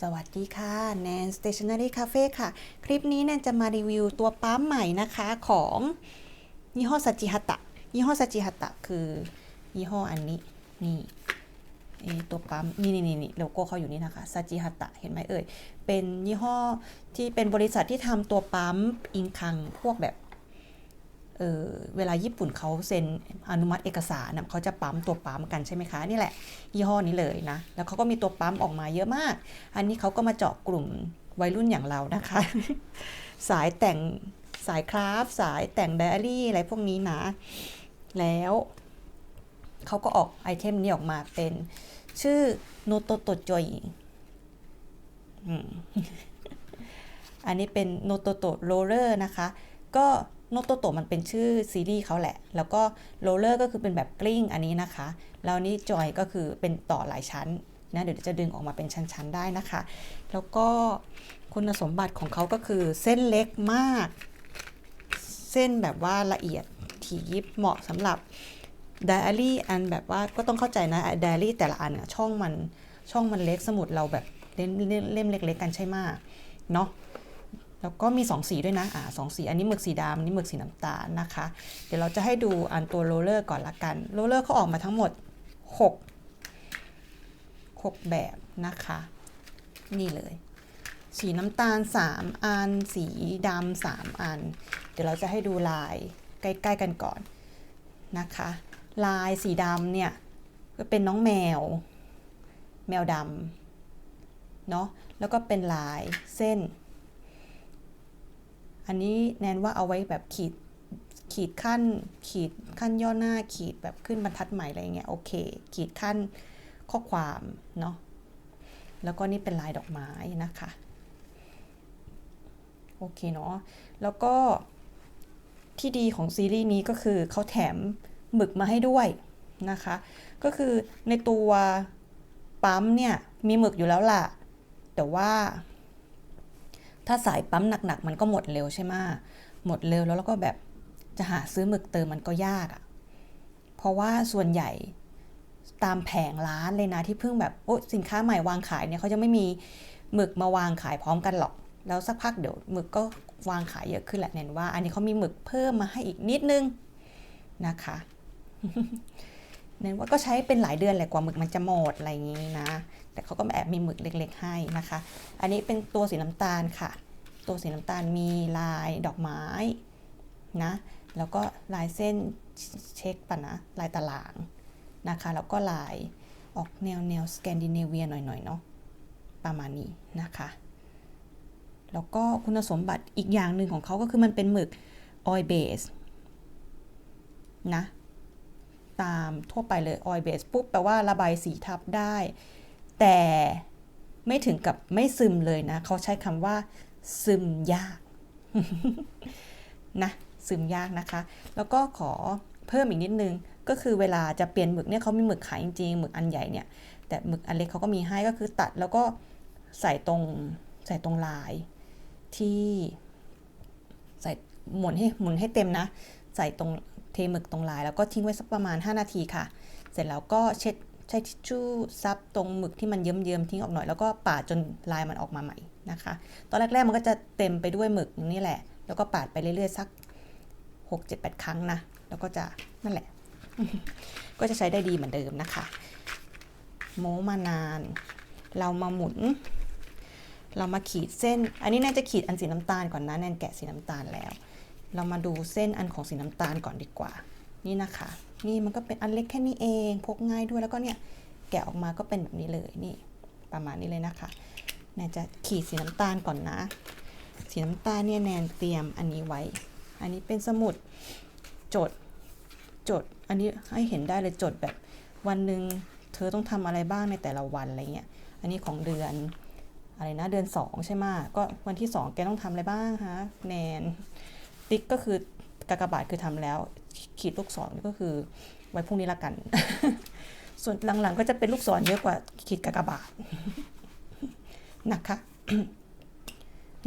สวัสดีค่ะแนน Stationery Cafe ค่ะ คลิปนี้แนนจะมารีวิวตัวปั๊มใหม่นะคะของยี่ห้อซาจิฮัตะยี่ห้อซาจิฮัตะคือยี่ห้ออันนี้ นี่ตัวปั๊มนี่นี่นี่โลโก้เขาอยู่นี่นะคะซาจิฮัตะเห็นไหมเอ่ย เป็นยี่ห้อที่เป็นบริษัทที่ทำตัวปั๊มอิงคังพวกแบบ เเวลาญี่ปุ่นเขาเซ็นอนุมัติเอกสารนะเขาจะปั๊มตัวปั๊มกันใช่ไหมคะนี่แหละยี่ห้อนี้เลยนะ แล้วเขาก็มีตัวปั๊มออกมาเยอะมาก อันนี้เขาก็มาเจาะกลุ่มวัยรุ่นอย่างเรานะคะ สายแต่งสายคราฟสายแต่งไดอารี่อะไรพวกนี้นะ แล้วเขาก็ออกไอเทมนี้ออกมาเป็นชื่อโนโตโตโจยอันนี้เป็นโนโตโตโรเลอร์นะคะ ก็ โนโตโตมันเป็นชื่อซีรีส์เขาแหละ แล้วก็โรลเลอร์ก็คือเป็นแบบกลิ้งอันนี้นะคะ แล้วนี่จอยก็คือเป็นต่อหลายชั้นนะเดี๋ยวจะดึงออกมาเป็นชั้นๆได้นะคะ แล้วก็คุณสมบัติของเขาก็คือเส้นเล็กมาก เส้นแบบว่าละเอียดถี่ยิบเหมาะสำหรับไดอารี่อันแบบว่าก็ต้องเข้าใจนะไดอารี่แต่ละอันอะช่องมันช่องมันเล็กสมุดเราแบบเล่มเล่มเล็กๆกันใช่ไหมเนาะ แล้วก็มี 2 สีด้วยนะอ่าสองสี อันนี้หมึกสีดำอันนี้หมึกสีน้ำตาลนะคะ เดี๋ยวเราจะให้ดูอันตัวโรลเลอร์ก่อนละกัน โรลเลอร์เขาออกมาทั้งหมด 6 6 แบบนะคะ นี่เลย สีน้ำตาล 3 อัน สีดำ3อัน เดี๋ยวเราจะให้ดูลายใกล้ๆกันก่อนนะคะ ลายสีดำเนี่ยก็เป็นน้องแมว แมวดำเนาะ แล้วก็เป็นลายเส้น อันนี้แนนว่าเอาไว้แบบขีดขีดขั้นขีดขั้นย่อหน้าขีดแบบขึ้นบรรทัดใหม่อะไรเงี้ยโอเค ขีดขั้นข้อความเนาะแล้วก็นี่เป็นลายดอกไม้นะคะโอเคเนาะแล้วก็ที่ดีของซีรีส์นี้ก็คือเขาแถมหมึกมาให้ด้วยนะคะ ก็คือในตัวปั๊มเนี่ยมีหมึกอยู่แล้วล่ะ แต่ว่า ถ้าสายปั๊มหนักๆ มันก็หมดเร็วใช่ไหมหมดเร็วแล้วเราก็แบบจะหาซื้อหมึกเติมมันก็ยากอะ่ะ เพราะว่าส่วนใหญ่ตามแผงร้านเลยนะที่เพิ่งแบบโอ้สินค้าใหม่วางขายเนี่ยเขาจะไม่มีหมึกมาวางขายพร้อมกันหรอก แล้วสักพักเดี๋ยวหมึกก็วางขายเยอะขึ้นแหละเน้นว่า อันนี้เขามีหมึกเพิ่มมาให้อีกนิดนึงนะคะเน้นว่าก็ใช้เป็นหลายเดือนแหละกว่าหมึกมันจะหมดอะไรอย่างนี้นะ แต่เขาก็แอบมีหมึกเล็ก ๆ ให้นะคะ อันนี้เป็นตัวสีน้ำตาลค่ะ ตัวสีน้ำตาลมีลายดอกไม้นะ แล้วก็ลายเส้นเช็คปะนะ ลายตารางนะคะ แล้วก็ลายออกแนวแนวสแกนดิเนเวียหน่อยๆเนาะ ประมาณนี้นะคะ แล้วก็คุณสมบัติอีกอย่างหนึ่งของเขาก็คือมันเป็นหมึกออยเบสนะ ตามทั่วไปเลยออยเบสปุ๊บแปลว่าระบายสีทับได้ แต่ไม่ถึงกับไม่ซึมเลยนะ เขาใช้คำว่า ซึมยากนะซึมยากนะคะ แล้วก็ขอเพิ่มอีกนิดนึง ก็คือเวลาจะเปลี่ยนหมึกเนี่ยเขามีหมึกขายจริงๆหมึกอันใหญ่เนี่ย แต่หมึกอันเล็กเขาก็มีให้ก็คือตัดแล้วก็ใส่ตรงใส่ตรงลายที่ใส่หมุนให้หมุนให้เต็มนะ ใส่ตรงเทหมึกตรงลาย แล้วก็ทิ้งไว้สักประมาณ 5 นาทีค่ะ เสร็จแล้วก็เช็ด ใช้ทิชชู่ซับตรงหมึกที่มันเยิ้มๆทิ้งออกหน่อยแล้วก็ปาดจนลายมันออกมาใหม่นะคะ ตอนแรกๆมันก็จะเต็มไปด้วยหมึกนี่แหละ แล้วก็ปาดไปเรื่อยๆสัก 6 7 8 ครั้งนะ แล้วก็จะนั่นแหละ ก็จะใช้ได้ดีเหมือนเดิมนะคะ โม้มานาน เรามาหมุน เรามาขีดเส้น อันนี้แนนจะขีดอันสีน้ำตาลก่อนนะแนนแกะสีน้ำตาลแล้ว เรามาดูเส้นอันของสีน้ำตาลก่อนดีกว่า นี่นะคะ นี่มันก็เป็นอันเล็กแค่นี้เอง พกง่ายด้วยแล้วก็เนี่ยแกะออกมาก็เป็นแบบนี้เลยนี่ประมาณนี้เลยนะคะแนนจะขีดสีน้ำตาลก่อนนะ สีน้ำตาลเนี่ยแนนเตรียมอันนี้ไว้ อันนี้เป็นสมุดจดจด อันนี้ให้เห็นได้เลยจดแบบวันหนึ่งเธอต้องทำอะไรบ้างในแต่ละวันอะไรเงี้ย อันนี้ของเดือนอะไรนะเดือนสองใช่ไหมก็วันที่สองแกต้องทำอะไรบ้างฮะแนนติ๊กก็คือกากบาทคือทำแล้ว ขีดลูกศรก็คือไว้พรุ่งนี้ละกัน ส่วนหลังๆก็จะเป็นลูกศรเยอะกว่าขีดกากบาทนะคะ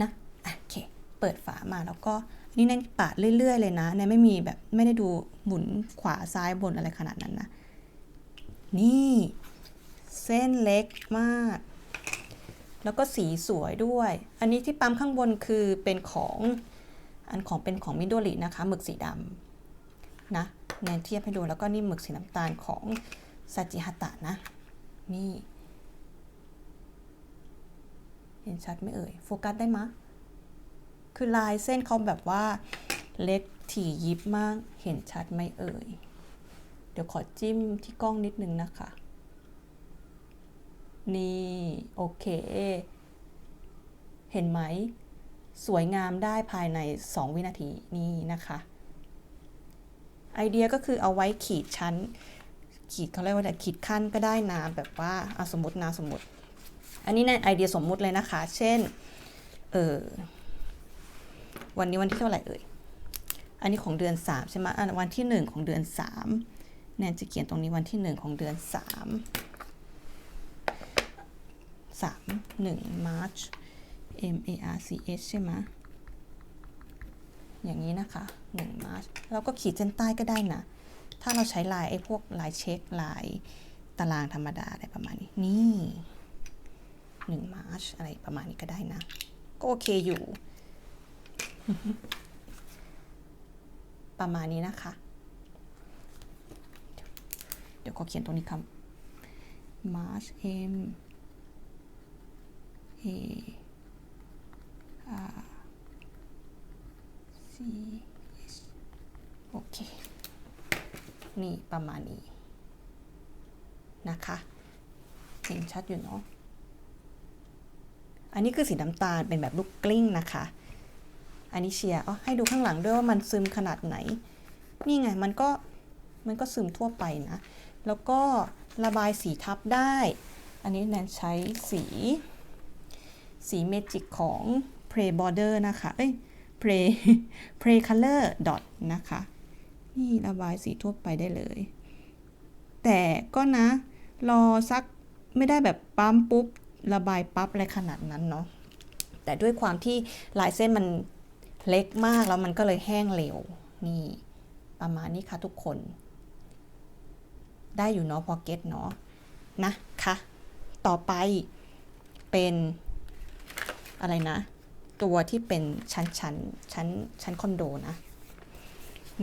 นะโอเค เปิดฝามาแล้วก็นี่แนนปาดเรื่อย ๆ เลยนะแนนไม่มีแบบไม่ได้ดูหมุนขวาซ้ายบนอะไรขนาดนั้นนะ นี่ เส้นเล็กมาก แล้วก็สีสวยด้วย อันนี้ที่ปั๊มข้างบนคือเป็นของอันของเป็นของมิโดรินะคะหมึกสีดำ นะแนนเทียบให้ดูแล้วก็นี่หมึกสีน้ำตาลของซาจิฮาตะนะ นี่เห็นชัดไหมเอ่ย โฟกัสได้มะ คือลายเส้นเขาแบบว่าเล็กถี่ยิบมาก เห็นชัดไหมเอ่ย เดี๋ยวขอจิ้มที่กล้องนิดนึงนะคะ นี่ โอเค เห็นไหม สวยงามได้ภายใน 2 วินาทีนี่นะคะ ไอเดียก็คือเอาไว้ขีดชั้น ขีดเขาเรียกว่าอะไรขีดขั้นก็ได้นะแบบว่าอะสมมตินะสมมติ อันนี้ในไอเดียสมมุติเลยนะคะ เช่นเออวันนี้วันที่เท่าไหร่เอ่ยอันนี้ของเดือน 3 ใช่ไหมอันวันที่ 1 ของเดือน 3 แนนจะเขียนตรงนี้วันที่ 1 ของเดือน 3 3 1 March M A R C H ใช่ไหม อย่างนี้นะคะ1 March เราก็ขีดเส้นใต้ก็ได้นะ ถ้าเราใช้ลายไอ้พวกลายเช็คลายตารางธรรมดาอะไรประมาณนี้ นี่1 March อะไรประมาณนี้ก็ได้นะ ก็โอเคอยู่ ประมาณนี้นะคะ เดี๋ยวขอเขียนตรงนี้ครับ March M A R C H โอเค นี่ประมาณนี้ นะคะ เห็นชัดอยู่เนาะ อันนี้คือสีน้ำตาลเป็นแบบลูกกลิ้งนะคะ อันนี้เชียร์อ๋อให้ดูข้างหลังด้วยว่ามันซึมขนาดไหน นี่ไงมันก็มันก็ซึมทั่วไปนะ แล้วก็ระบายสีทับได้ อันนี้แนนใช้สี สีเมจิกของ Play Border นะคะ เอ้ย Play Play Color Dot นะคะ นี่ระบายสีทั่วไปได้เลย แต่ก็นะ รอสักไม่ได้แบบปั๊มปุ๊บ ระบายปั๊บอะไรขนาดนั้นเนาะ แต่ด้วยความที่ลายเส้นมันเล็กมากแล้วมันก็เลยแห้งเร็ว นี่ ประมาณนี้ค่ะทุกคน ได้อยู่เนาะพอเก็ตเนาะนะคะ ต่อไปเป็นอะไรนะ ตัวที่เป็นชั้นชั้นชั้นชั้นคอนโดนะ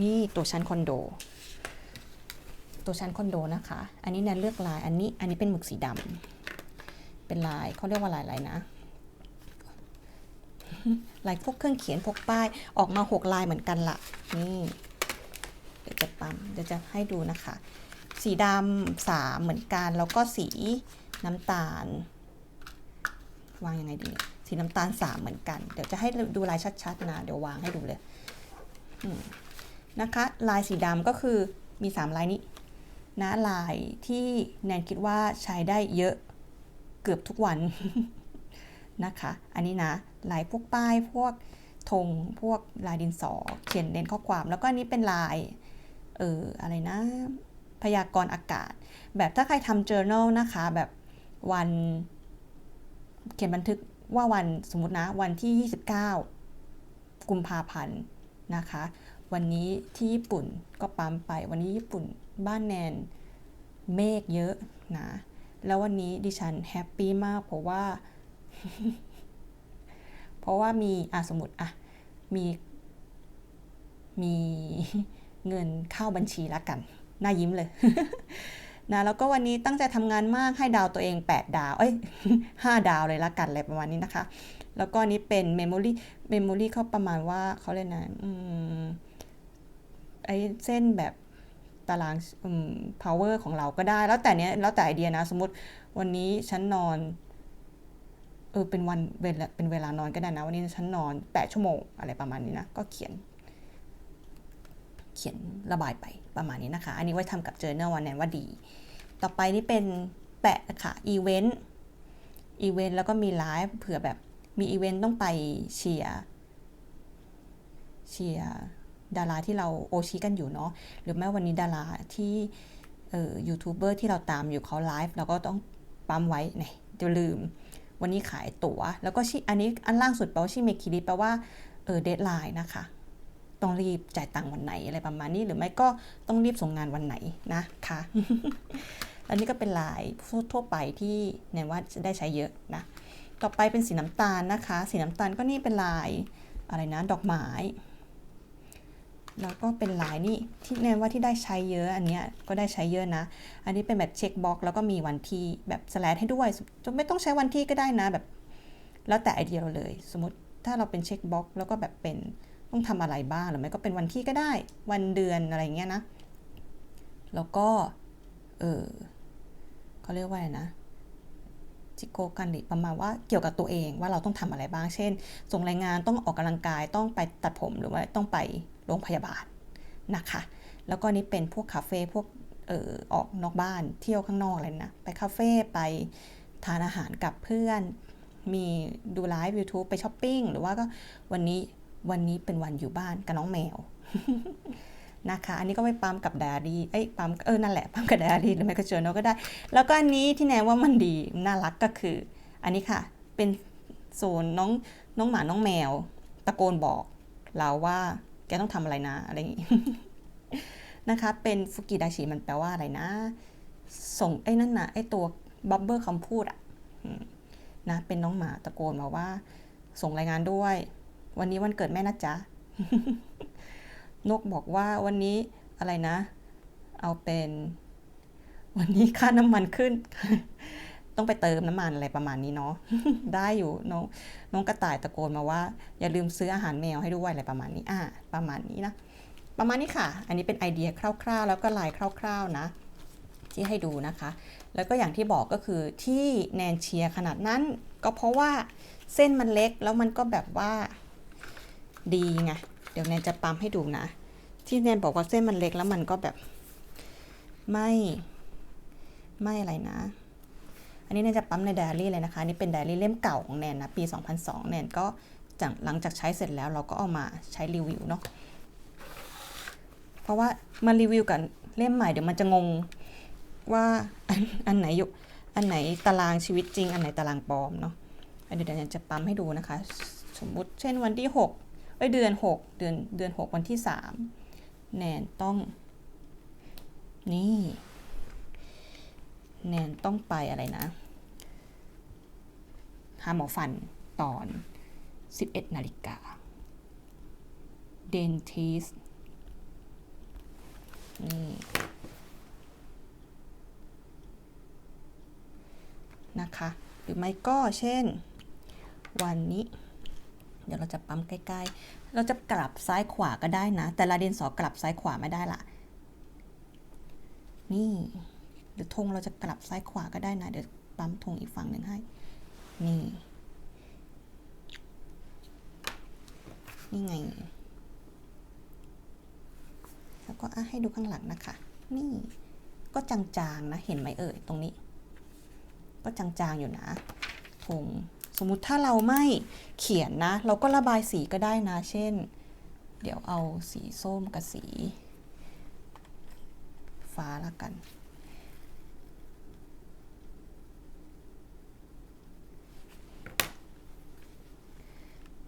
นี่ตัวชั้นคอนโด ตัวชั้นคอนโดนะคะ อันนี้แนนเลือกลาย อันนี้ อันนี้เป็นหมึกสีดำเป็นลายเขาเรียกว่าลายอะไรนะ ลายพวกเครื่องเขียนพวกป้าย ออกมาหกลายเหมือนกันละนี่เดี๋ยวจะปั๊ม เดี๋ยวจะให้ดูนะคะ สีดำสามเหมือนกัน แล้วก็สีน้ำตาล วางยังไงดี สีน้ำตาลสามเหมือนกัน เดี๋ยวจะให้ดูลายชัดๆนะเดี๋ยววางให้ดูเลยนะคะ ลายสีดำก็คือมีสามลายนี้นะลายที่แนนคิดว่าใช้ได้เยอะเกือบทุกวันนะคะ อันนี้นะลายพวกป้ายพวกธงพวกลายดินสอเขียนเน้นข้อความ แล้วก็อันนี้เป็นลายเอออะไรนะ พยากรณ์อากาศ แบบถ้าใครทำ journal นะคะ แบบวันเขียนบันทึก ว่าวันสมมตินะวันที่ 29 กุมภาพันธ์นะคะ วันนี้ที่ญี่ปุ่นก็ปั๊มไป วันนี้ญี่ปุ่นบ้านแนนเมฆเยอะนะแล้ววันนี้ดิฉันแฮปปี้มากเพราะว่า เพราะว่ามีอะสมมติอะมีมีเงินเข้าบัญชีละกัน น่ายิ้มเลย นะแล้วก็วันนี้ตั้งใจทำงานมากให้ดาวตัวเอง 8 ดาว เอ้ย 5 ดาวเลยละกันอะไรประมาณนี้นะคะ แล้วก็นี้เป็นเมมโมรีเมมโมรีเขาประมาณว่าเขาเรียกนะอืมไอเส้นแบบตารางอืม power ของเราก็ได้ แล้วแต่เนี้ยแล้วแต่ไอเดียนะ สมมติวันนี้ฉันนอน เออเป็นวันเวลาเป็นเวลานอนก็ได้นะ วันนี้ฉันนอน 8 ชั่วโมงอะไรประมาณนี้นะ ก็เขียน เขียนระบายไปประมาณนี้นะคะ อันนี้ไว้ทำกับ journal วันแนนว่าดี ต่อไปนี่เป็นแปะค่ะอีเวนต์อีเวนต์แล้วก็มีไลฟ์เผื่อแบบมีอีเวนต์ต้องไปเชียร์เชียร์ดาราที่เราโอชิกันอยู่เนาะหรือแม้วันนี้ดาราที่เอ่อยูทูบเบอร์ที่เราตามอยู่เขาไลฟ์เราก็ต้องปั๊มไว้เนี่ยจะลืม วันนี้ขายตัว๋ว แล้วก็ชิอันนี้อันล่างสุดแปลว่าชิเมคิริแปลว่าเออเดทไลน์นะคะ ต้องรีบจ่ายตังค์วันไหนอะไรประมาณนี้ หรือไม่ก็ต้องรีบส่งงานวันไหนนะคะอันนี้ก็เป็นลายทั่วไปที่แนนว่าจะได้ใช้เยอะนะ ต่อไปเป็นสีน้ำตาลนะคะ สีน้ำตาลก็นี่เป็นลายอะไรนะดอกไม้ แล้วก็เป็นลายนี่ที่แนนว่าที่ได้ใช้เยอะอันเนี้ยก็ได้ใช้เยอะนะ อันนี้เป็นแบบเช็คบ็อกแล้วก็มีวันที่แบบสแลดให้ด้วยจะไม่ต้องใช้วันที่ก็ได้นะแบบ แล้วแต่ไอเดียเราเลย สมมติถ้าเราเป็นเช็คบ็อกแล้วก็แบบเป็น ต้องทำอะไรบ้างหรือไม่ก็เป็นวันที่ก็ได้ วันเดือนอะไรเงี้ยนะ แล้วก็ เออเขาเรียกว่าอะไรนะจิโกกันดิประมาณว่าเกี่ยวกับตัวเองว่าเราต้องทำอะไรบ้าง เช่น ส่งรายงานต้องออกกำลังกายต้องไปตัดผมหรือว่าต้องไปโรงพยาบาลนะคะ แล้วก็นี่เป็นพวกคาเฟ่พวกเออออกนอกบ้านเที่ยวข้างนอกอะไรนะ ไปคาเฟ่ไปทานอาหารกับเพื่อน มีดูไลฟ์ YouTube ไปช้อปปิ้งหรือว่าก็วันนี้ วันนี้เป็นวันอยู่บ้านกับน้องแมวนะคะ อันนี้ก็ไปปั๊มกับไดอารี่ เอ้ย ปั๊ม เออ นั่นแหละ ปั๊มกับไดอารี่หรือไม่ก็เจอโนก็ได้ แล้วก็อันนี้ที่แนนว่ามันดี น่ารักก็คือ อันนี้ค่ะ เป็นโซนน้อง น้องหมา น้องแมว ตะโกนบอกเราว่า แกต้องทำอะไรนะ อะไรอย่างงี้ นะคะ เป็นฟุกิดาชิ มันแปลว่าอะไรนะ ส่ง ไอ้นั่นนะไอ้ตัวบับเบิลคำพูดอะนะ เป็นน้องหมาตะโกนมาว่า ส่งรายงานด้วย วันนี้วันเกิดแม่นะจ๊ะ นกบอกว่าวันนี้อะไรนะ เอาเป็น วันนี้ค่าน้ำมันขึ้น ต้องไปเติมน้ำมันอะไรประมาณนี้เนาะ ได้อยู่น้องน้องกระต่ายตะโกนมาว่า อย่าลืมซื้ออาหารแมวให้ด้วยอะไรประมาณนี้ อ่า ประมาณนี้นะ ประมาณนี้ค่ะ อันนี้เป็นไอเดียคร่าว ๆ แล้วก็ลายคร่าว ๆ นะที่ให้ดูนะคะ แล้วก็อย่างที่บอกก็คือที่แนนเชียขนาดนั้น ก็เพราะว่าเส้นมันเล็กแล้วมันก็แบบว่า ดีไง เดี๋ยวแนนจะปั๊มให้ดูนะ ที่แนนบอกว่าเส้นมันเล็กแล้วมันก็แบบ ไม่ ไม่อะไรนะ อันนี้แนนจะปั๊มในไดอารี่เลยนะคะ นี่เป็นไดอารี่เล่มเก่าของแนนนะ ปี 2002 แนนก็จากหลังจากใช้เสร็จแล้วเราก็เอามาใช้รีวิวเนาะ เพราะว่ามารีวิวกับเล่มใหม่เดี๋ยวมันจะงงว่าอันอันไหนอยู่อันไหนตารางชีวิตจริง อันไหนตารางปลอมเนาะเดี๋ยวแนนจะปั๊มให้ดูนะคะ สมมุติเช่นวันที่ 6 เอ้ยเดือน 6 เดือนเดือน 6 วันที่ 3 แนนต้อง นี่ แนนต้องไปอะไรนะหาหมอฟันตอน 11 นาฬิกา dentist นี่นะคะ หรือไม่ก็เช่น วันนี้ เดี๋ยวเราจะปั๊มใกล้ ๆ เราจะกลับซ้ายขวาก็ได้นะ แต่ละดินสอกลับซ้ายขวาไม่ได้ละนี่หรือธงเราจะกลับซ้ายขวาก็ได้นะ เดี๋ยวปั๊มธงอีกฝั่งหนึ่งให้ นี่ นี่ไง แล้วก็ให้ดูข้างหลังนะคะ นี่ ก็จางๆนะ เห็นไหมเอ่ย ตรงนี้ ก็จางๆอยู่นะธง สมมุติถ้าเราไม่เขียนนะ เราก็ระบายสีก็ได้นะ เช่น เดี๋ยวเอาสีส้มกับสี ฟ้าละกัน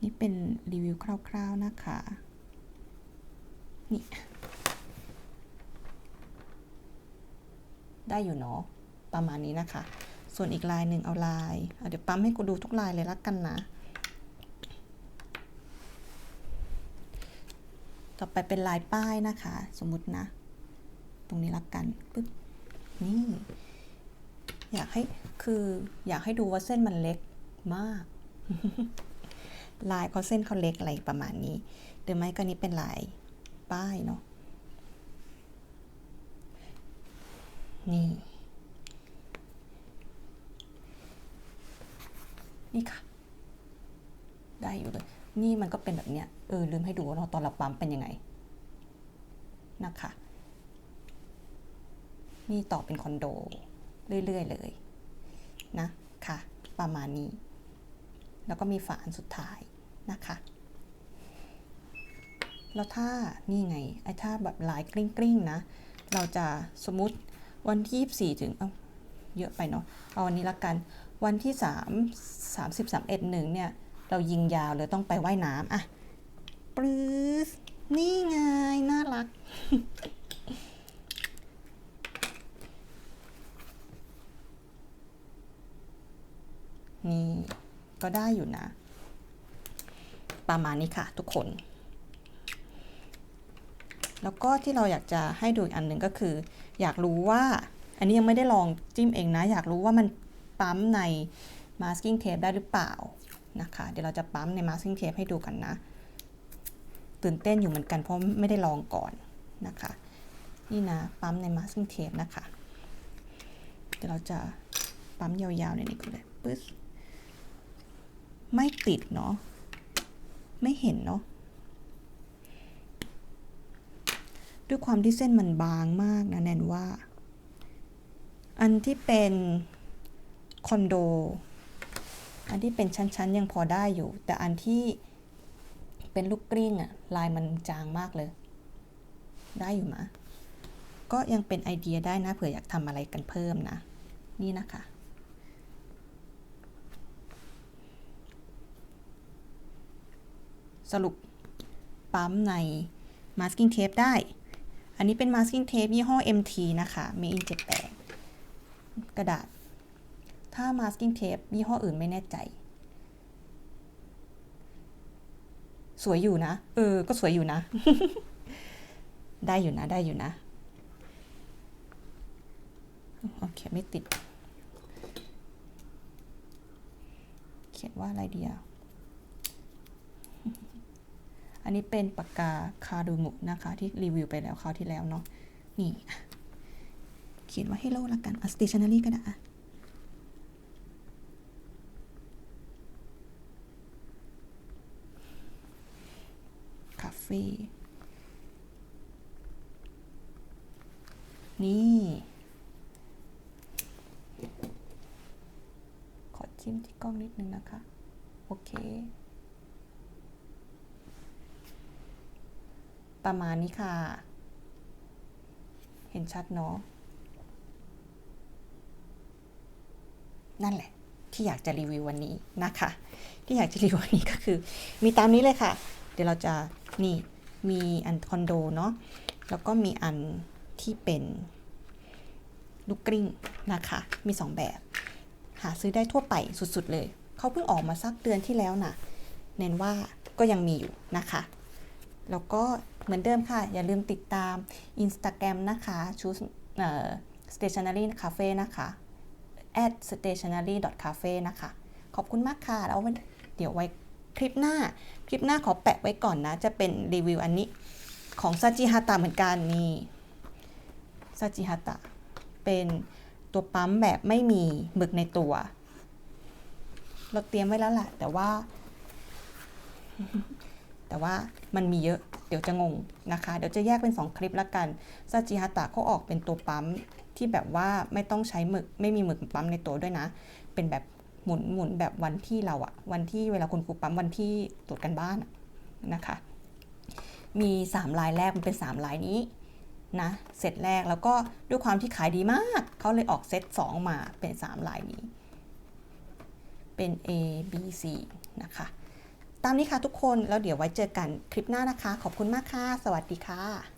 นี่เป็นรีวิวคร่าวๆนะคะ นี่ ได้อยู่เนาะประมาณนี้นะคะ ส่วนอีกลายหนึ่งเอาลายเดี๋ยวปั๊มให้กูดูทุกลายเลยละกันนะ ต่อไปเป็นลายป้ายนะคะ สมมุตินะ ตรงนี้ละกันปึ๊บนี่ อยากให้คืออยากให้ดูว่าเส้นมันเล็กมาก ลายเขาเส้นเขาเล็กอะไรประมาณนี้หรือไม่ก็นี้เป็นลายป้ายเนาะนี่ นี่ค่ะ ได้อยู่เลย นี่มันก็เป็นแบบเนี้ย เออ ลืมให้ดูว่าตอนเราปั๊มเป็นยังไง นะคะ นี่ต่อเป็นคอนโด เรื่อย ๆ เลย นะค่ะ ประมาณนี้ แล้วก็มีฝาอันสุดท้ายนะคะ แล้วถ้านี่ไง ไอ้ถ้าแบบลายกริ้งๆนะ เราจะสมมติวันที่ 24 ถึง เอ้า เยอะไปเนาะ เอาวันนี้ละกัน วันที่ 3 30 31 1เนี่ย เรายิงยาวเลยต้องไปว่ายน้ำอะปลื้สนี่ไง น่ารัก นี่ก็ได้อยู่นะ ประมาณนี้ค่ะทุกคน แล้วก็ที่เราอยากจะให้ดูอีกอันหนึ่งก็คือ อยากรู้ว่า อันนี้ยังไม่ได้ลองจิ้มเองนะ อยากรู้ว่ามัน ปั๊มใน masking tape ได้หรือเปล่านะคะ เดี๋ยวเราจะปั๊มใน masking tape ให้ดูกันนะ ตื่นเต้นอยู่เหมือนกันเพราะไม่ได้ลองก่อนนะคะ นี่นะปั๊มใน masking tape นะคะ เดี๋ยวเราจะปั๊มยาวๆในนี้ก็เลยปึ๊บไม่ติดเนาะ ไม่เห็นเนาะด้วยความที่เส้นมันบางมากนะแนนว่า อันที่เป็น คอนโด อันที่เป็นชั้นๆ ยังพอได้อยู่ แต่อันที่เป็นลูกกลิ้งอะลายมันจางมากเลย ได้อยู่มะ ก็ยังเป็นไอเดียได้นะเผื่ออยากทำอะไรกันเพิ่มนะ นี่นะคะ สรุปปั๊มใน masking tape ได้ อันนี้เป็น masking tape ยี่ห้อ MT นะคะ made in Japan กระดาษ ถ้า masking tape ยี่ห้ออื่นไม่แน่ใจ สวยอยู่นะ เออ ก็สวยอยู่นะ ได้อยู่นะ ได้อยู่นะ โอเค ไม่ติด เขียนว่าอะไรดีอะอันนี้เป็นปากกาคาดูมุนะคะ ที่รีวิวไปแล้วคราวที่แล้วเนาะนี่เขียนว่า hello ละกันอะ stationery ก็ได้ ฟนี่ ขอจิ้มที่กล้องนิดนึงนะคะ โอเค ประมาณนี้ค่ะ เห็นชัดเนาะ นั่นแหละที่อยากจะรีวิววันนี้นะคะ ที่อยากจะรีวิววันนี้ก็คือ มีตามนี้เลยค่ะ เดี๋ยวเราจะนี่มีอันคอนโดเนาะแล้วก็มีอันที่เป็นลูกกลิ้งนะคะ มี 2 แบบ หาซื้อได้ทั่วไปสุดๆเลย เขาเพิ่งออกมาสักเดือนที่แล้วนะเน้นว่าก็ยังมีอยู่นะคะ แล้วก็เหมือนเดิมค่ะ อย่าลืมติดตาม Instagram นะคะชูเอ่อ stationery cafe นะคะ at stationery cafe นะคะ ขอบคุณมากค่ะ แล้วเดี๋ยวไว้ คลิปหน้า คลิปหน้าขอแปะไว้ก่อนนะ จะเป็นรีวิวอันนี้ของซาจิฮาตะเหมือนกันนี่ซาจิฮาตะเป็นตัวปั๊มแบบไม่มีหมึกในตัว เราเตรียมไว้แล้วแหละแต่ว่า แต่ว่ามันมีเยอะเดี๋ยวจะงงนะคะ เดี๋ยวจะแยกเป็น 2 คลิปละกันซาจิฮาตะเขาออกเป็นตัวปั๊มที่แบบว่าไม่ต้องใช้หมึกไม่มีหมึกปั๊มในตัวด้วยนะ เป็นแบบ หมุนหมุนแบบวันที่เราอะวันที่เวลาคุณครูปั๊มวันที่ตรวจกันบ้านนะคะ มี 3 ลายแรกมันเป็น 3 ลายนี้นะเซตแรกแล้วก็ด้วยความที่ขายดีมาก เขาเลยออกเซต2 มาเป็น 3 ลายนี้ เป็น A B C นะคะ ตามนี้ค่ะทุกคนแล้วเดี๋ยวไว้เจอกันคลิปหน้านะคะ ขอบคุณมากค่ะ สวัสดีค่ะ